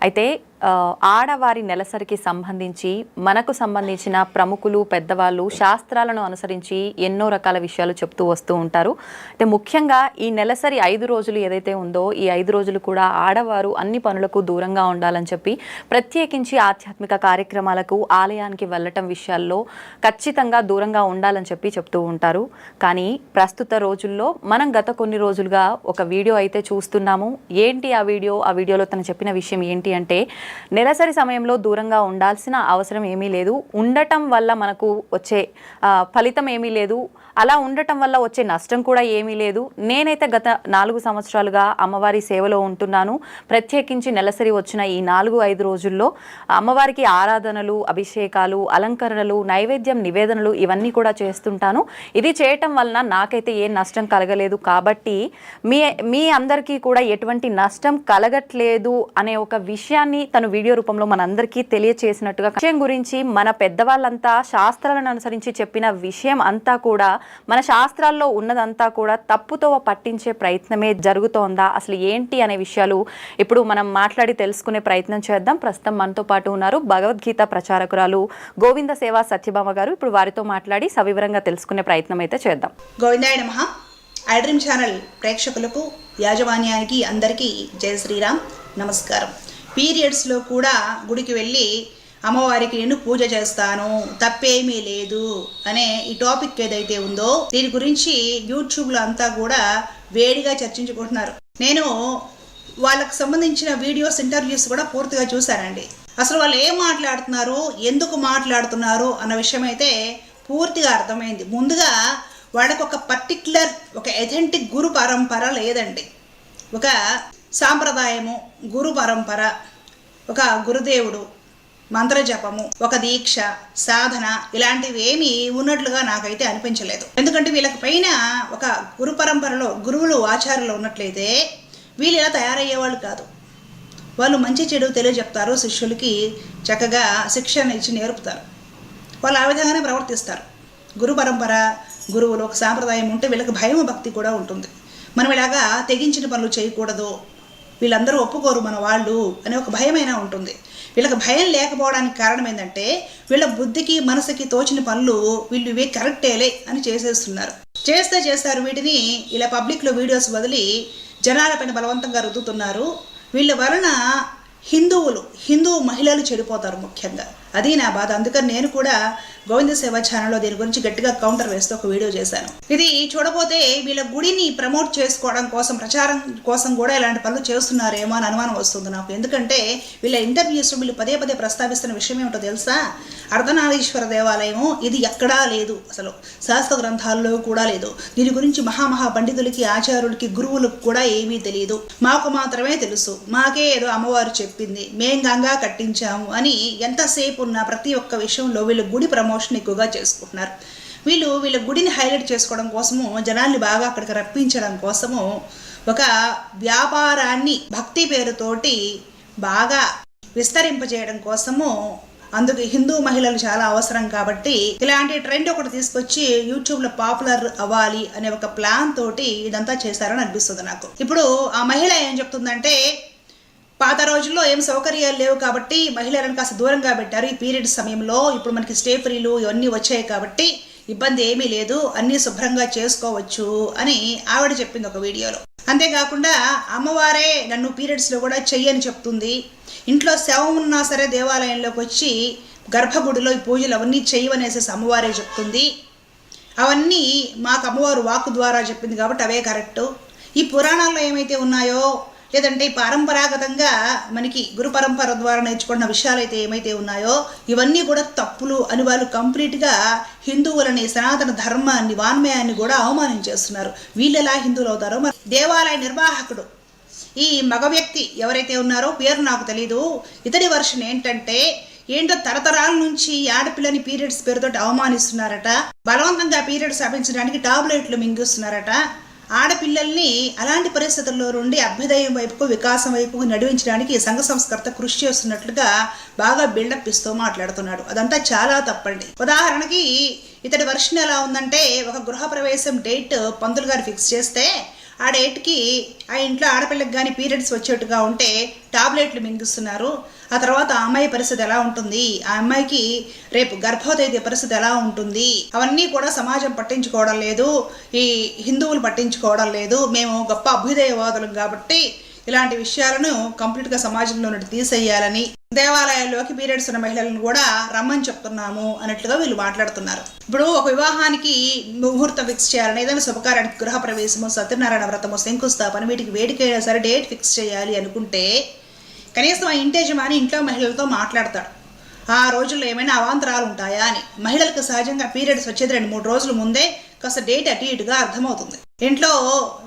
అయితే ఆడవారి నెలసరికి సంబంధించి మనకు సంబంధించిన ప్రముఖులు పెద్దవాళ్ళు శాస్త్రాలను అనుసరించి ఎన్నో రకాల విషయాలు చెప్తూ వస్తూ ఉంటారు. అయితే ముఖ్యంగా ఈ నెలసరి ఐదు రోజులు ఏదైతే ఉందో ఈ ఐదు రోజులు కూడా ఆడవారు అన్ని పనులకు దూరంగా ఉండాలని చెప్పి ప్రత్యేకించి ఆధ్యాత్మిక కార్యక్రమాలకు ఆలయానికి వెళ్ళటం విషయాల్లో ఖచ్చితంగా దూరంగా ఉండాలని చెప్పి చెప్తూ ఉంటారు. కానీ ప్రస్తుత రోజుల్లో మనం గత కొన్ని రోజులుగా ఒక వీడియో అయితే చూస్తున్నాము. ఏంటి ఆ వీడియో? ఆ వీడియోలో తను చెప్పిన విషయం ఏంటి? అంటే నెలసరి సమయంలో దూరంగా ఉండాల్సిన అవసరం ఏమీ లేదు. ఉండటం వల్ల మనకు వచ్చే ఫలితం ఏమీ లేదు. అలా ఉండటం వల్ల వచ్చే నష్టం కూడా ఏమీ లేదు. నేనైతే గత నాలుగు సంవత్సరాలుగా అమ్మవారి సేవలో ఉంటున్నాను. ప్రత్యేకించి నెలసరి వచ్చిన ఈ నాలుగు ఐదు రోజుల్లో అమ్మవారికి ఆరాధనలు అభిషేకాలు అలంకరణలు నైవేద్యం నివేదనలు ఇవన్నీ కూడా చేస్తుంటాను. ఇది చేయటం వలన నాకైతే ఏ నష్టం కలగలేదు. కాబట్టి మీ మీ అందరికీ కూడా ఎటువంటి నష్టం కలగట్లేదు అనే ఒక విషయాన్ని తను వీడియో రూపంలో మనందరికీ తెలియచేసినట్టుగా విషయం గురించి మన పెద్దవాళ్ళంతా శాస్త్రాలను అనుసరించి చెప్పిన విషయం అంతా కూడా మన శాస్త్రాల్లో ఉన్నదంతా కూడా తప్పుతో పట్టించే ప్రయత్నమే జరుగుతోందా? అసలు ఏంటి అనే విషయాలు ఇప్పుడు మనం మాట్లాడి తెలుసుకునే ప్రయత్నం చేద్దాం. ప్రస్తుతం మనతో పాటు ఉన్నారు భగవద్గీత ప్రచారకురాలు గోవింద సేవా సత్యభామ గారు. ఇప్పుడు వారితో మాట్లాడి సవివరంగా తెలుసుకునే ప్రయత్నం అయితే చేద్దాం. గోవిందాయ నమ. ఐడ్రీమ్ ఛానల్ ప్రేక్షకులకు యాజమాన్యానికి అందరికీ జయ శ్రీరామ్. నమస్కారం. పీరియడ్స్లో కూడా గుడికి వెళ్ళి అమ్మవారికి నేను పూజ చేస్తాను తప్పేమీ లేదు అనే ఈ టాపిక్ ఏదైతే ఉందో దీని గురించి యూట్యూబ్లో అంతా కూడా వేడిగా చర్చించుకుంటున్నారు. నేను వాళ్ళకు సంబంధించిన వీడియోస్ ఇంటర్వ్యూస్ కూడా పూర్తిగా చూశానండి. అసలు వాళ్ళు ఏం మాట్లాడుతున్నారు ఎందుకు మాట్లాడుతున్నారు అన్న విషయం అయితే పూర్తిగా అర్థమైంది. ముందుగా వాళ్ళకు ఒక పర్టిక్యులర్ ఒక ఎథెంటిక్ గురు పరంపర లేదండి. ఒక సాంప్రదాయము గురు పరంపర ఒక గురుదేవుడు మంత్రజపము ఒక దీక్ష సాధన ఇలాంటివి ఏమీ ఉన్నట్లుగా నాకైతే అనిపించలేదు. ఎందుకంటే వీళ్ళకి పైన ఒక గురు పరంపరలో గురువులు ఆచార్యులు ఉన్నట్లయితే వీళ్ళు ఇలా తయారయ్యేవాళ్ళు కాదు. వాళ్ళు మంచి చెడు తెలియజెప్తారు శిష్యులకి చక్కగా శిక్షణ ఇచ్చి నేర్పుతారు. వాళ్ళు ఆ విధంగానే ప్రవర్తిస్తారు. గురు పరంపర గురువులు ఒక సాంప్రదాయం ఉంటే వీళ్ళకి భయం భక్తి కూడా ఉంటుంది. మనం ఇలాగా తెగించిన పనులు చేయకూడదు వీళ్ళందరూ ఒప్పుకోరు మన వాళ్ళు అనే ఒక భయమైనా ఉంటుంది. వీళ్ళకి భయం లేకపోవడానికి కారణం ఏంటంటే వీళ్ళ బుద్ధికి మనసుకి తోచిన పనులు వీళ్ళు ఇవే కరెక్టేలే అని చేసేస్తున్నారు. చేస్తే చేస్తారు వీటిని ఇలా పబ్లిక్లో వీడియోస్ వదిలి జనాలపైన బలవంతంగా రుద్దుతున్నారు. వీళ్ళ వలన హిందువులు హిందూ మహిళలు చెడిపోతారు ముఖ్యంగా. అది నా బాధ. అందుకని నేను కూడా గోవింద సేవ ఛానల్లో దీని గురించి గట్టిగా కౌంటర్ వేస్తూ ఒక వీడియో చేశాను. ఇది చూడపోతే వీళ్ళ గుడిని ప్రమోట్ చేసుకోవడం కోసం ప్రచారం కోసం కూడా ఇలాంటి పనులు చేస్తున్నారేమో అని అనుమానం వస్తుంది నాకు. ఎందుకంటే వీళ్ళ ఇంటర్వ్యూస్ వీళ్ళు పదే పదే ప్రస్తావిస్తున్న విషయం ఏమిటో తెలుసా? అర్ధనారీశ్వర దేవాలయము ఇది ఎక్కడా లేదు. అసలు శాస్త్ర గ్రంథాల్లో కూడా లేదు. దీని గురించి మహామహా పండితులకి ఆచార్యులకి గురువులకు కూడా ఏమీ తెలియదు మాకు మాత్రమే తెలుసు. మాకే ఏదో అమ్మవారు చెప్పింది. మేం గంగా కట్టించాము అని ఎంతసేపు ఉన్న ప్రతి ఒక్క విషయంలో వీళ్ళు గుడి ప్రమోషన్ ఎక్కువగా చేసుకుంటున్నారు. వీళ్ళు వీళ్ళ గుడిని హైలైట్ చేసుకోవడం కోసము జనాల్ని బాగా అక్కడికి రప్పించడం కోసము ఒక వ్యాపారాన్ని భక్తి పేరుతోటి బాగా విస్తరింపజేయడం కోసము అందుకు హిందూ మహిళలు చాలా అవసరం కాబట్టి ఇలాంటి ట్రెండ్ ఒకటి తీసుకొచ్చి యూట్యూబ్లో పాపులర్ అవ్వాలి అనే ఒక ప్లాన్ తోటి ఇదంతా చేశారని అనిపిస్తుంది నాకు. ఇప్పుడు ఆ మహిళ ఏం చెప్తుందంటే పాత రోజుల్లో ఏం సౌకర్యాలు లేవు కాబట్టి మహిళలను కాస్త దూరంగా పెట్టారు. ఈ పీరియడ్ సమయంలో ఇప్పుడు మనకి స్టే ఫ్రీలు ఇవన్నీ వచ్చాయి కాబట్టి ఇబ్బంది ఏమీ లేదు. అన్నీ శుభ్రంగా చేసుకోవచ్చు అని ఆవిడ చెప్పింది ఒక వీడియోలో. అంతేకాకుండా అమ్మవారే నన్ను పీరియడ్స్లో కూడా చెయ్యని చెప్తుంది. ఇంట్లో శవం ఉన్నా సరే దేవాలయంలోకి వచ్చి గర్భగుడిలో ఈ పూజలు అవన్నీ చేయవనేసేసి అమ్మవారే చెప్తుంది. అవన్నీ మాకు అమ్మవారు వాక్కు ద్వారా చెప్పింది కాబట్టి అవే కరెక్టు. ఈ పురాణాల్లో ఏమైతే ఉన్నాయో లేదంటే పారంపరాగతంగా మనకి గురు పరంపర ద్వారా నేర్చుకున్న విషయాలు అయితే ఏమైతే ఉన్నాయో ఇవన్నీ కూడా తప్పులు అని వాళ్ళు కంప్లీట్గా హిందువులని సనాతన ధర్మాన్ని వాన్మయాన్ని కూడా అవమానించేస్తున్నారు వీళ్ళు ఎలా హిందువులు అవుతారో మరి దేవాలయ నిర్వాహకుడు. ఈ మగ వ్యక్తి ఎవరైతే ఉన్నారో పేరు నాకు తెలీదు. ఇతడి వర్షన్ ఏంటంటే ఏంటో తరతరాల నుంచి ఈ ఆడపిల్లని పీరియడ్స్ పేరుతో అవమానిస్తున్నారట. బలవంతంగా పీరియడ్స్ సాధించడానికి టాబ్లెట్లు మింగిస్తున్నారట. ఆడపిల్లల్ని అలాంటి పరిస్థితుల్లో నుండి అభ్యుదయం వైపుకు వికాసం వైపుకు నడిపించడానికి సంఘ సంస్కర్త కృషి చేస్తున్నట్లుగా బాగా బిల్డప్ ఇస్తూ మాట్లాడుతున్నాడు. అదంతా చాలా తప్పండి. ఉదాహరణకి ఇతడి వర్షన్ ఎలా ఉందంటే ఒక గృహప్రవేశం డేట్ పంతులు గారు ఫిక్స్ చేస్తే ఆ డేట్కి ఆ ఇంట్లో ఆడపిల్లకి కానీ పీరియడ్స్ వచ్చేట్టుగా ఉంటే టాబ్లెట్లు మింగిస్తున్నారు. ఆ తర్వాత ఆ అమ్మాయి పరిస్థితి ఎలా ఉంటుంది? ఆ అమ్మాయికి రేపు గర్భోదయ పరిస్థితి ఎలా ఉంటుంది? అవన్నీ కూడా సమాజం పట్టించుకోవడం లేదు. ఈ హిందువులు పట్టించుకోవడం లేదు. మేము గొప్ప అభ్యుదయవాదులం కాబట్టి ఇలాంటి విషయాలను కంప్లీట్గా సమాజంలో నుండి తీసేయాలని దేవాలయాల్లోకి పీరియడ్స్ ఉన్న మహిళలను కూడా రమ్మని చెప్తున్నాము అన్నట్లుగా వీళ్ళు మాట్లాడుతున్నారు. ఇప్పుడు ఒక వివాహానికి ముహూర్తం ఫిక్స్ చేయాలని ఏదైనా శుభకార్యానికి గృహప్రవేశము సత్యనారాయణ వ్రతము శంకుస్థాపన వీటికి వేడికైనా సరే డేట్ ఫిక్స్ చేయాలి అనుకుంటే కనీసం ఆ ఇంటి యజమాని ఇంట్లో మహిళలతో మాట్లాడతాడు. ఆ రోజుల్లో ఏమైనా అవాంతరాలు ఉంటాయా అని. మహిళలకు సహజంగా పీరియడ్స్ వచ్చేది రెండు మూడు రోజుల ముందే కాస్త డేట్ అటు ఇటుగా అర్థమవుతుంది. ఇంట్లో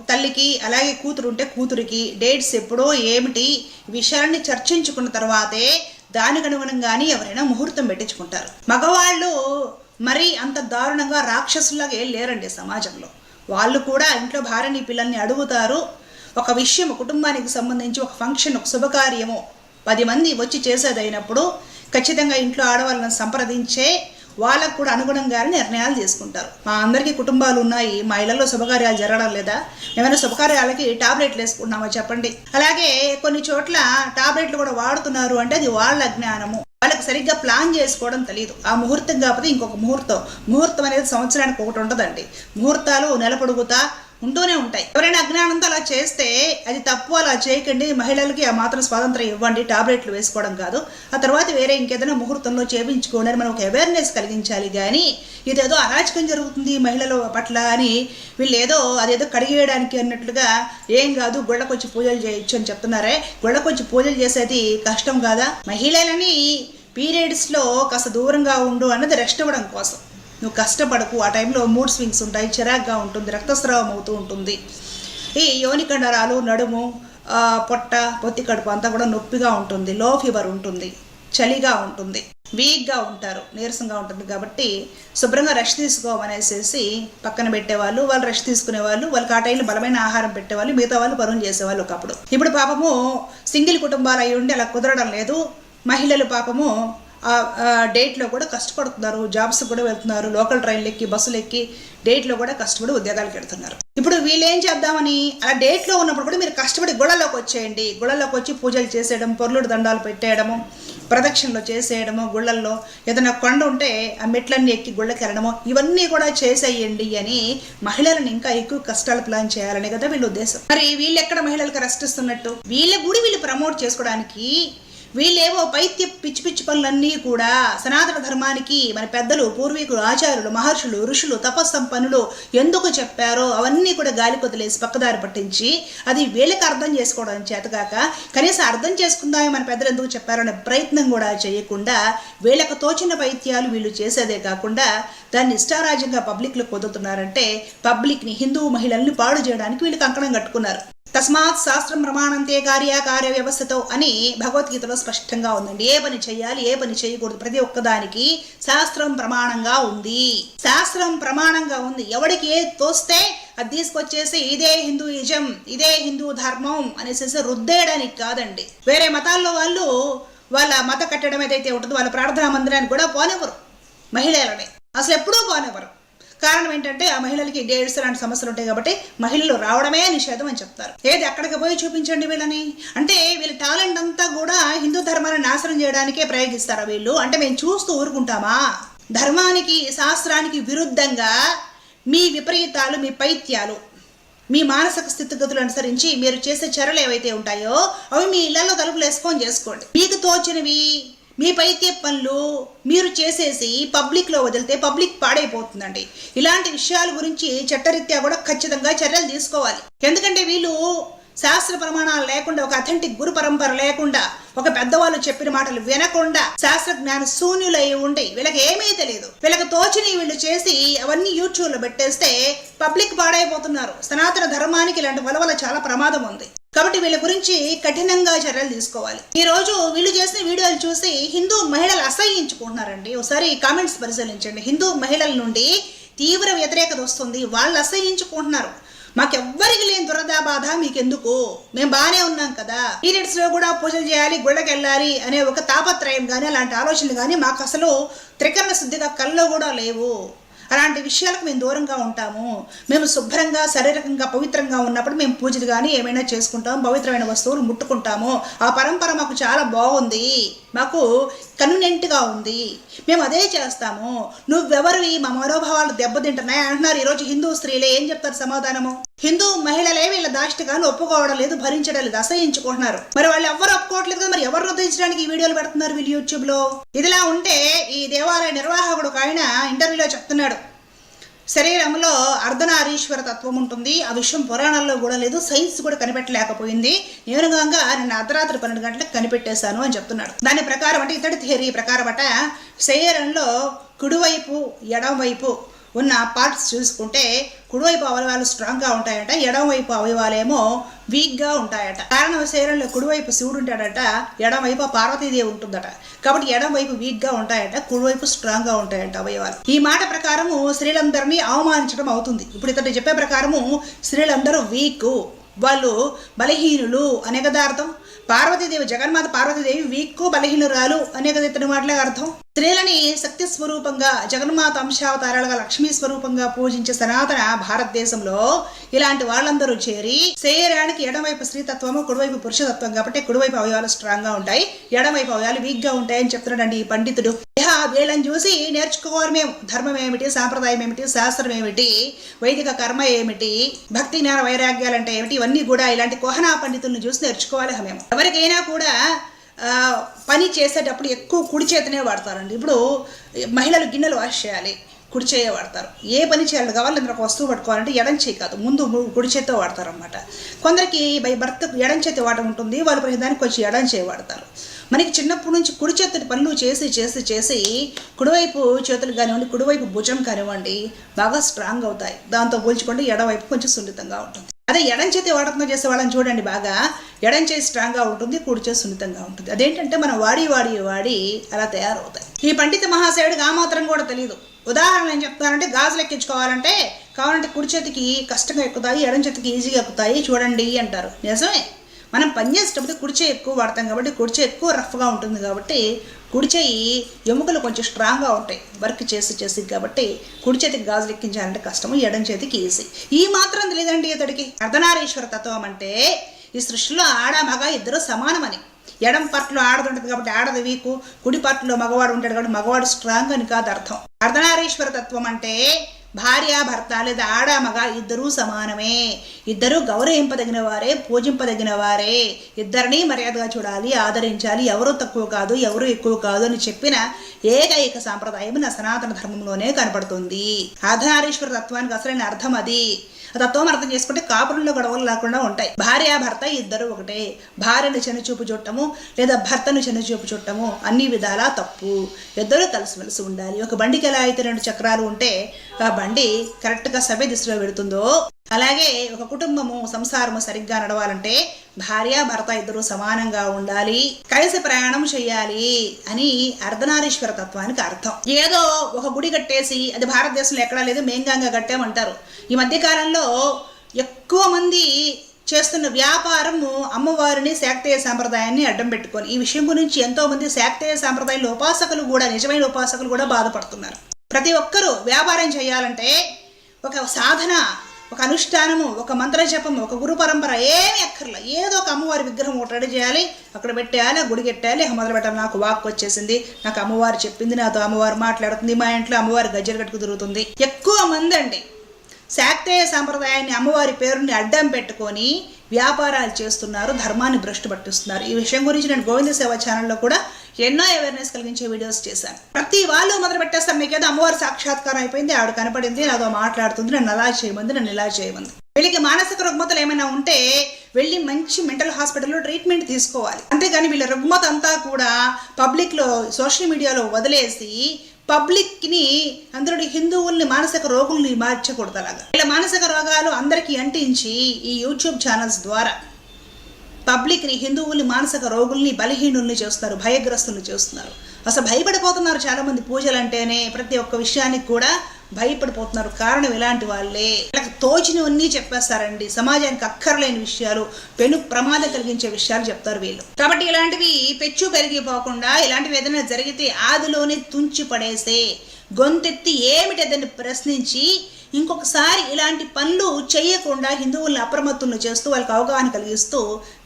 తల్లికి అలాగే కూతురు ఉంటే కూతురికి డేట్స్ ఎప్పుడో ఏమిటి విషయాన్ని చర్చించుకున్న తర్వాతే దానికి అనుగుణంగానే ఎవరైనా ముహూర్తం పెట్టించుకుంటారు. మగవాళ్ళు మరీ అంత దారుణంగా రాక్షసులాగా ఏం లేరండి సమాజంలో. వాళ్ళు కూడా ఇంట్లో భార్యని పిల్లల్ని అడుగుతారు. ఒక విషయం కుటుంబానికి సంబంధించి ఒక ఫంక్షన్ ఒక శుభకార్యము పది మంది వచ్చి చేసేదైనప్పుడు ఖచ్చితంగా ఇంట్లో ఆడవాళ్ళని సంప్రదించే వాళ్ళకు కూడా అనుగుణంగానే నిర్ణయాలు తీసుకుంటారు మా అందరికీ కుటుంబాలు ఉన్నాయి. మా ఇళ్ళలో శుభకార్యాలు జరగడం లేదా ఏమైనా శుభకార్యాలకి టాబ్లెట్లు వేసుకుంటున్నామో చెప్పండి. అలాగే కొన్ని చోట్ల టాబ్లెట్లు కూడా వాడుతున్నారు అంటే అది వాళ్ళ అజ్ఞానము వాళ్ళకి సరిగ్గా ప్లాన్ చేసుకోవడం తెలియదు ఆ ముహూర్తం కాకపోతే ఇంకొక ముహూర్తం. ముహూర్తం అనేది సంవత్సరానికి ఒకటి ఉంటుందండి. ముహూర్తాలు నెల పొడుగుతా ఉంటూనే ఉంటాయి. ఎవరైనా అజ్ఞానంతో అలా చేస్తే అది తప్పు అలా చేయకండి. మహిళలకి ఆ మాత్రం స్వాతంత్రం ఇవ్వండి. టాబ్లెట్లు వేసుకోవడం కాదు. ఆ తర్వాత వేరే ఇంకేదైనా ముహూర్తంలో చేపించుకోండి అని మనం ఒక అవేర్నెస్ కలిగించాలి. కానీ ఇదేదో అరాచకం జరుగుతుంది మహిళల పట్ల అని వీళ్ళు ఏదో అదేదో కడిగేయడానికి అన్నట్లుగా ఏం కాదు గొళ్ళకొచ్చి పూజలు చేయొచ్చు అని చెప్తున్నారే. గొళ్ళకొచ్చి పూజలు చేసేది కష్టం కాదా? మహిళలని పీరియడ్స్లో కాస్త దూరంగా ఉండు అన్నది రెస్ట్ ఇవ్వడం కోసం. నువ్వు కష్టపడకు. ఆ టైంలో మూడ్ స్వింగ్స్ ఉంటాయి చిరాగ్గా ఉంటుంది రక్తస్రావం అవుతూ ఉంటుంది. ఈ యోని కండరాలు నడుము పొట్ట పొత్తి కడుపు అంతా కూడా నొప్పిగా ఉంటుంది లో ఫీవర్ ఉంటుంది చలిగా ఉంటుంది వీక్గా ఉంటారు నీరసంగా ఉంటుంది కాబట్టి శుభ్రంగా రెస్ట్ తీసుకోమనేసేసి పక్కన పెట్టేవాళ్ళు వాళ్ళు రెస్ట్ తీసుకునే వాళ్ళు వాళ్ళకి ఆ టైంలో బలమైన ఆహారం పెట్టేవాళ్ళు మిగతా వాళ్ళు పనులు చేసేవాళ్ళు ఒకప్పుడు. ఇప్పుడు పాపము సింగిల్ కుటుంబాలు అయి ఉండి అలా కుదరడం లేదు. మహిళలు పాపము ఆ డేట్లో కూడా కష్టపడుతున్నారు జాబ్స్ కూడా వెళ్తున్నారు లోకల్ ట్రైన్లు ఎక్కి బస్సులు ఎక్కి డేట్లో కూడా కష్టపడి ఉద్యోగాలకు వెళ్తున్నారు. ఇప్పుడు వీళ్ళు ఏం చేద్దామని అలా డేట్లో ఉన్నప్పుడు కూడా మీరు కష్టపడి గుళ్ళలోకి వచ్చేయండి. గుళ్ళలోకి వచ్చి పూజలు చేసేయడం పొర్లుడు దండాలు పెట్టేయడము ప్రదక్షిణలు చేసేయడము గుళ్ళల్లో ఏదైనా కొండ ఉంటే ఆ మెట్లన్నీ ఎక్కి గుళ్ళకి వెళ్ళడము ఇవన్నీ కూడా చేసేయండి అని మహిళలను ఇంకా ఎక్కువ కష్టాలు ప్లాన్ చేయాలనే కదా వీళ్ళ ఉద్దేశం. మరి వీళ్ళు ఎక్కడ మహిళలకు రెస్ట్ ఇస్తున్నట్టు? వీళ్ళ గుడి వీళ్ళు ప్రమోట్ చేసుకోవడానికి వీళ్ళేవో పైత్య పిచ్చి పిచ్చి పనులన్నీ కూడా సనాతన ధర్మానికి మన పెద్దలు పూర్వీకులు ఆచార్యులు మహర్షులు ఋషులు తపస్సంపన్నులు ఎందుకు చెప్పారో అవన్నీ కూడా గాలి కొదిలేసి పక్కదారి పట్టించి అది వీళ్ళకి అర్థం చేసుకోవడం చేతగాక కనీసం అర్థం చేసుకుందామని మన పెద్దలు ఎందుకు చెప్పారనే ప్రయత్నం కూడా చేయకుండా వీళ్ళకు తోచిన పైత్యాలు వీళ్ళు చేసేదే కాకుండా దాన్ని ఇష్టారాజ్యంగా పబ్లిక్లో కుదురుతున్నారంటే పబ్లిక్ని హిందూ మహిళల్ని పాడు చేయడానికి వీళ్ళు కంకణం కట్టుకున్నారు. తస్మాత్ శాస్త్రం ప్రమాణంతే కార్య కార్య వ్యవస్థతో అని భగవద్గీతలో స్పష్టంగా ఉందండి. ఏ పని చేయాలి ఏ పని చేయకూడదు. ప్రతి ఒక్కదానికి శాస్త్రం ప్రమాణంగా ఉంది. శాస్త్రం ప్రమాణంగా ఉంది. ఎవడికి ఏ తోస్తే అది తీసుకొచ్చేసి ఇదే హిందూయిజం ఇదే హిందూ ధర్మం అనేసి రుద్దేయడానికి కాదండి. వేరే మతాల్లో వాళ్ళు వాళ్ళ మత కట్టడం ఏదైతే ఉంటుందో వాళ్ళ ప్రార్థనా మందిరానికి కూడా పోనివ్వరు. మహిళలనే. అసలు ఎప్పుడూ పోనివ్వరు. కారణం ఏంటంటే ఆ మహిళలకి డేడ్స్ లాంటి సమస్యలు ఉంటాయి కాబట్టి మహిళలు రావడమే నిషేధం అని చెప్తారు. ఏది అక్కడికి పోయి చూపించండి వీళ్ళని? అంటే వీళ్ళ టాలెంట్ అంతా కూడా హిందూ ధర్మాన్ని నాశనం చేయడానికే ప్రయోగిస్తారా వీళ్ళు? అంటే మేము చూస్తూ ఊరుకుంటామా? ధర్మానికి శాస్త్రానికి విరుద్ధంగా మీ విపరీతాలు మీ పైత్యాలు మీ మానసిక స్థితిగతులు అనుసరించి మీరు చేసే చర్యలు ఏవైతే ఉంటాయో అవి మీ ఇళ్ళలో తలుపులు వేసుకొని చేసుకోండి. మీకు తోచినవి మీ పైకే పనులు మీరు చేసేసి పబ్లిక్లో వదిలితే పబ్లిక్ పాడైపోతుందండి. ఇలాంటి విషయాల గురించి చట్టరీత్యా కూడా ఖచ్చితంగా చర్యలు తీసుకోవాలి. ఎందుకంటే వీళ్ళు శాస్త్ర ప్రమాణాలు లేకుండా ఒక అథెంటిక్ గురు పరంపర లేకుండా ఒక పెద్దవాళ్ళు చెప్పిన మాటలు వినకుండా శాస్త్ర జ్ఞాన శూన్యులై ఉండి వీళ్ళకి ఏమీ తెలియదు. వీళ్ళకి తోచిని వీళ్ళు చేసి అవన్నీ యూట్యూబ్లో పెట్టేస్తే పబ్లిక్ పాడైపోతున్నారు. సనాతన ధర్మానికి ఇలాంటి వలవల చాలా ప్రమాదం ఉంది. కాబట్టి వీళ్ళ గురించి కఠినంగా చర్యలు తీసుకోవాలి. ఈ రోజు వీళ్ళు చేసిన వీడియోలు చూసి హిందూ మహిళలు అసహ్యించుకుంటున్నారండి. ఒకసారి కామెంట్స్ పరిశీలించండి. హిందూ మహిళల నుండి తీవ్ర వ్యతిరేకత వస్తుంది. వాళ్ళు అసహ్యించుకుంటున్నారు. మాకెవ్వరికి లేని దురద బాధ మీకెందుకు? మేము బాగానే ఉన్నాం కదా. పీరియడ్స్లో కూడా పూజలు చేయాలి గుళ్ళకి వెళ్ళాలి అనే ఒక తాపత్రయం కానీ అలాంటి ఆలోచనలు కానీ మాకు అసలు త్రికరణ శుద్ధిగా కల్లో కూడా లేవు. అలాంటి విషయాలకు మేము దూరంగా ఉంటాము. మేము శుభ్రంగా శారీరకంగా పవిత్రంగా ఉన్నప్పుడు మేము పూజలు కానీ ఏమైనా చేసుకుంటాము పవిత్రమైన వస్తువులు ముట్టుకుంటాము. ఆ పరంపర మాకు చాలా బాగుంది. మాకు కన్వీనియంట్గా ఉంది. మేము అదే చేస్తాము. నువ్వెవరివి? మా మనోభావాలు దెబ్బతింటున్నాయి అంటున్నారు ఈరోజు హిందూ స్త్రీలే. ఏం చెప్తారు సమాధానము? హిందూ మహిళలే వీళ్ళ దాష్టిగాను ఒప్పుకోవడం లేదు భరించడం లేదు అసహించుకుంటున్నారు. మరి వాళ్ళు ఎవరు ఒప్పుకోవట్లేదు కదా మరి? ఎవరు రుద్దించడానికి ఈ వీడియోలు పెడుతున్నారు వీళ్ళు యూట్యూబ్లో ఇదిలా ఉంటే ఈ దేవాలయ నిర్వాహకుడు ఒక ఆయన ఇంటర్వ్యూలో చెప్తున్నాడు. శరీరంలో అర్ధనారీశ్వర తత్వం ఉంటుంది. ఆ విషయం పురాణాల్లో కూడా లేదు. సైన్స్ కూడా కనిపెట్టలేకపోయింది. నేనుగా నిన్న అర్ధరాత్రి పన్నెండు గంటలకు కనిపెట్టేశాను అని చెప్తున్నాడు. దాని ప్రకారం అంటే ఇతడి థియరీ ప్రకారం అట శరీరంలో కుడివైపు ఎడమవైపు ఉన్న పార్ట్స్ చూసుకుంటే కుడివైపు అవయవాలు స్ట్రాంగ్గా ఉంటాయట ఎడమవైపు అవయవాలేమో వీక్గా ఉంటాయట. కారణం శరీరంలో కుడివైపు శివుడు ఉంటాడట ఎడమవైపు పార్వతీదేవి ఉంటుందట. కాబట్టి ఎడమవైపు వీక్గా ఉంటాయట కుడివైపు స్ట్రాంగ్గా ఉంటాయట అవయవాలు. ఈ మాట ప్రకారము స్త్రీలందరినీ అవమానించడం అవుతుంది. ఇప్పుడు ఇతడు చెప్పే ప్రకారము స్త్రీలందరూ వీక్ వాళ్ళు బలహీనులు అనే కదా అర్థం. పార్వతీదేవి జగన్మాత పార్వతీదేవి వీక్కు బలహీనురాలు అనే కదా ఇతని మాటలే అర్థం. స్త్రీలని శక్తి స్వరూపంగా జగన్మాత అంశావతారాలుగా లక్ష్మీ స్వరూపంగా పూజించే సనాతన భారతదేశంలో ఇలాంటి వాళ్ళందరూ చేరి శరీరానికి ఎడమవైపు స్త్రీతత్వము కుడివైపు పురుషతత్వం కాబట్టి కుడివైపు అవయవాలు స్ట్రాంగ్గా ఉంటాయి ఎడమవైపు అవయవాలు వీక్గా ఉంటాయని చెప్తున్నాడండి ఈ పండితుడు. ఇహ వీళ్ళని చూసి నేర్చుకోవాలి మేము. ధర్మం ఏమిటి? సాంప్రదాయం ఏమిటి? శాస్త్రం ఏమిటి? వైదిక కర్మ ఏమిటి? భక్తి జ్ఞాన వైరాగ్యాలు అంటే ఏమిటి? ఇవన్నీ కూడా ఇలాంటి కోహనా పండితులను చూసి నేర్చుకోవాలి మేము. ఎవరికైనా కూడా పని చేసేటప్పుడు ఎక్కువ కుడి చేతనే వాడతారండి. ఇప్పుడు మహిళలు గిన్నెలు వాష్ చేయాలి కుడి చేయ వాడతారు. ఏ పని చేయాలి కావాలి ఒక వస్తువు పట్టుకోవాలంటే ఎడం చేయి కాదు ముందు కుడి చేత్తో వాడతారు అనమాట కొందరికి బై భర్త ఎడం చేతి వాడడం ఉంటుంది వాళ్ళు ప్రతిదానికి కొంచెం ఎడం చేయి వాడతారు. మనకి చిన్నప్పటి నుంచి కుడి చేతుడి పనులు చేసి చేసి చేసి కుడివైపు చేతులు కానివ్వండి కుడివైపు భుజం కానివ్వండి బాగా స్ట్రాంగ్ అవుతాయి. దాంతో పోల్చుకుంటే ఎడవైపు కొంచెం సున్నితంగా ఉంటుంది. అదే ఎడం చేతి వాడకంగా చేసే వాళ్ళని చూడండి బాగా. ఎడం చేతి స్ట్రాంగ్గా ఉంటుంది కుడి చేతి సున్నితంగా ఉంటుంది. అదేంటంటే మనం వాడి వాడి వాడి అలా తయారవుతాయి. ఈ పండిత మహాశయుడికి ఆ మాత్రం కూడా తెలియదు ఉదాహరణ ఏం చెప్తానంటే గాజులు ఎక్కించుకోవాలంటే కావాలంటే కుడి చేతికి కష్టంగా ఎక్కుతాయి ఎడం చేతికి ఈజీగా ఎక్కుతాయి చూడండి అంటారు. నిజమే. మనం పని చేసేటప్పుడు కుడిచే ఎక్కువ వాడతాం కాబట్టి కుడిచే ఎక్కువ రఫ్గా ఉంటుంది కాబట్టి కుడి చేయి ఎముకలు కొంచెం స్ట్రాంగ్గా ఉంటాయి. వర్క్ చేసి చేసి కాబట్టి కుడి చేతికి గాజులు ఎక్కించాలంటే కష్టము ఎడం చేతికి ఈజీ ఈ మాత్రం తెలియదండి ఇతడికి. అర్ధనారీశ్వర తత్వం అంటే ఈ సృష్టిలో ఆడ మగ ఇద్దరు సమానమని. ఎడం పట్లో ఆడదుంటది కాబట్టి ఆడది వీకు కుడి పట్లో మగవాడు ఉంటాడు కాబట్టి మగవాడు స్ట్రాంగ్ అని కాదు అర్థం. అర్ధనారీశ్వర తత్వం అంటే భార్య భర్త లేదా ఆడ మగ ఇద్దరూ సమానమే. ఇద్దరూ గౌరవింపదగిన వారే పూజింపదగిన వారే ఇద్దరిని మర్యాదగా చూడాలి ఆదరించాలి. ఎవరు తక్కువ కాదు ఎవరు ఎక్కువ కాదు అని చెప్పిన ఏకైక సాంప్రదాయం నా సనాతన ధర్మంలోనే కనపడుతుంది. ఆధారేశ్వర తత్వానికి అసలైన అర్థం అది. తత్వం అర్థం చేసుకుంటే కాపురంలో గొడవలు లేకుండా ఉంటాయి. భార్య భర్త ఇద్దరు ఒకటే. భార్యను చిన్నచూపు చుట్టము లేదా భర్తను చిన్నచూపు చుట్టము అన్ని విధాలా తప్పు. ఇద్దరు కలిసిమెలిసి ఉండాలి. ఒక బండికి ఎలా అయితే రెండు చక్రాలు ఉంటే ఆ బండి కరెక్ట్గా సవ్య దిశలో పెడుతుందో అలాగే ఒక కుటుంబము సంసారము సరిగ్గా నడవాలంటే భార్య భర్త ఇద్దరు సమానంగా ఉండాలి. కలిసి ప్రయాణం చేయాలి అని అర్ధనారీశ్వర తత్వానికి అర్థం. ఏదో ఒక గుడి కట్టేసి అది భారతదేశంలో ఎక్కడా లేదు మేంగంగా కట్టామంటారు. ఈ మధ్యకాలంలో ఎక్కువ మంది చేస్తున్న వ్యాపారము అమ్మవారిని శాక్తేయ సాంప్రదాయాన్ని అడ్డం పెట్టుకొని ఈ విషయం గురించి ఎంతోమంది శాక్తేయ సాంప్రదాయంలో ఉపాసకులు కూడా నిజమైన ఉపాసకులు కూడా బాధపడుతున్నారు. ప్రతి ఒక్కరూ వ్యాపారం చేయాలంటే ఒక సాధన ఒక అనుష్ఠానము ఒక మంత్ర జపము ఒక గురు పరంపర ఏమి అక్కర్లా. ఏదో ఒక అమ్మవారి విగ్రహం ఒకటి రెడీ చేయాలి అక్కడ పెట్టేయాలి గుడి కట్టాలి మొదలు పెట్టాలి నాకు వాక్ వచ్చేసింది. నాకు అమ్మవారు చెప్పింది నాతో అమ్మవారు మాట్లాడుతుంది మా ఇంట్లో అమ్మవారి గజ్జలు కట్టుకు తిరుగుతుంది. ఎక్కువ మంది అండి. శాక్తేయ సాంప్రదాయాన్ని అమ్మవారి పేరుని అడ్డం పెట్టుకొని వ్యాపారాలు చేస్తున్నారు ధర్మాన్ని భ్రష్టు పట్టిస్తున్నారు. ఈ విషయం గురించి నేను గోవింద సేవ ఛానల్లో కూడా ఎన్నో అవేర్నెస్ కలిగించే వీడియోస్ చేశాను. ప్రతి వాళ్ళు మొదలు పెట్టేస్తారు మీకేదో అమ్మవారి సాక్షాత్కారం అయిపోయింది ఆవిడ కనపడింది నాతో మాట్లాడుతుంది నన్ను అలా చేయమంది నన్ను ఇలా చేయమంది. వీళ్ళకి మానసిక రుగ్మతలు ఏమైనా ఉంటే వెళ్ళి మంచి మెంటల్ హాస్పిటల్లో ట్రీట్మెంట్ తీసుకోవాలి. అంతేగాని వీళ్ళ రుగ్మత అంతా కూడా పబ్లిక్లో సోషల్ మీడియాలో వదిలేసి పబ్లిక్ని అందరూ హిందువుల్ని మానసిక రోగుల్ని మార్చకూడదు అలాగా. వీళ్ళ మానసిక రోగాలు అందరికీ అంటించి ఈ యూట్యూబ్ ఛానల్స్ ద్వారా పబ్లిక్ని హిందువుల్ని మానసిక రోగుల్ని బలహీనుల్ని చేస్తున్నారు భయగ్రస్తుల్ని చేస్తున్నారు. అసలు భయపడిపోతున్నారు చాలామంది పూజలు అంటేనే ప్రతి ఒక్క విషయానికి కూడా భయపడిపోతున్నారు. కారణం ఇలాంటి వాళ్ళే. వాళ్ళకి తోచినవన్నీ చెప్పేస్తారండి. సమాజానికి అక్కర్లేని విషయాలు పెను ప్రమాదం కలిగించే విషయాలు చెప్తారు వీళ్ళు. కాబట్టి ఇలాంటివి పెచ్చు పెరిగిపోకుండా ఇలాంటివి ఏదైనా జరిగితే ఆదిలోనే తుంచి పడేసే గొంతెత్తి ఏమిటి అదని ప్రశ్నించి ఇంకొకసారి ఇలాంటి పనులు చేయకుండా హిందువుల్ని అప్రమత్తులను చేస్తూ వాళ్ళకి అవగాహన కలిగిస్తూ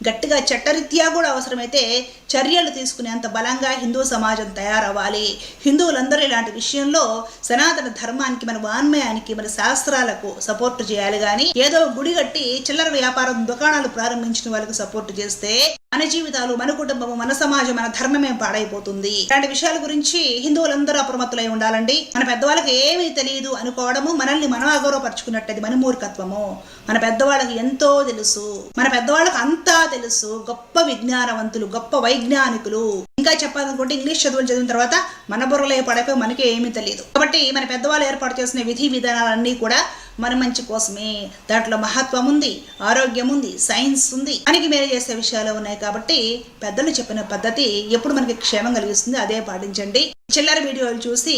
గట్టిగా చట్టరీత్యా కూడా అవసరమైతే చర్యలు తీసుకునేంత బలంగా హిందూ సమాజం తయారవ్వాలి. హిందువులందరూ ఇలాంటి విషయంలో సనాతన ధర్మానికి మన వాన్మయానికి మన శాస్త్రాలకు సపోర్ట్ చేయాలి కానీ ఏదో గుడి కట్టి చిల్లర వ్యాపారం దుకాణాలు ప్రారంభించిన వాళ్ళకి సపోర్ట్ చేస్తే మన జీవితాలు మన కుటుంబము మన సమాజం మన ధర్మమే పాడైపోతుంది. ఇలాంటి విషయాల గురించి హిందువులందరూ అప్రమత్తులై ఉండాలండి. మన పెద్దవాళ్ళకి ఏమీ తెలియదు అనుకోవడము మనల్ని మనం అగౌరవపరుచుకున్నట్టది మన మూర్ఖత్వము. మన పెద్దవాళ్ళకి ఎంతో తెలుసు. మన పెద్దవాళ్ళకి అంతా తెలుసు గొప్ప విజ్ఞానవంతులు గొప్ప వైజ్ఞానికులు. ఇంకా చెప్పాలనుకుంటే ఇంగ్లీష్ చదువులు చదివిన తర్వాత మన బుర్రలో పడకపోయి మనకి ఏమీ తెలియదు. కాబట్టి మన పెద్దవాళ్ళు ఏర్పాటు చేసిన విధి విధానాలన్నీ కూడా మన మంచి కోసమే. దాంట్లో మహత్వం ఉంది ఆరోగ్యం ఉంది సైన్స్ ఉంది. మనకి మేలు చేసే విషయాలు ఉన్నాయి కాబట్టి పెద్దలు చెప్పిన పద్ధతి ఎప్పుడు మనకి క్షేమం కలిగిస్తుంది అదే పాటించండి. చిల్లర వీడియోలు చూసి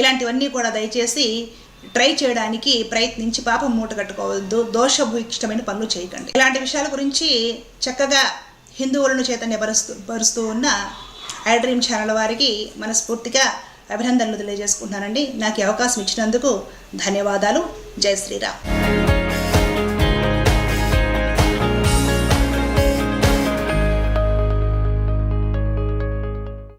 ఇలాంటివన్నీ కూడా దయచేసి ట్రై చేయడానికి ప్రయత్నించి పాపం మూట కట్టుకోవద్దు. దోషభూయిష్టమైన పనులు చేయకండి. ఇలాంటి విషయాల గురించి చక్కగా హిందువులను చైతన్యపరుస్తూ పరుస్తూ ఉన్న ఐ డ్రీమ్ ఛానల్ వారికి మనస్ఫూర్తిగా అభినందనలు తెలియజేసుకుంటున్నానండి. నాకు అవకాశం ఇచ్చినందుకు ధన్యవాదాలు. జై శ్రీరామ్.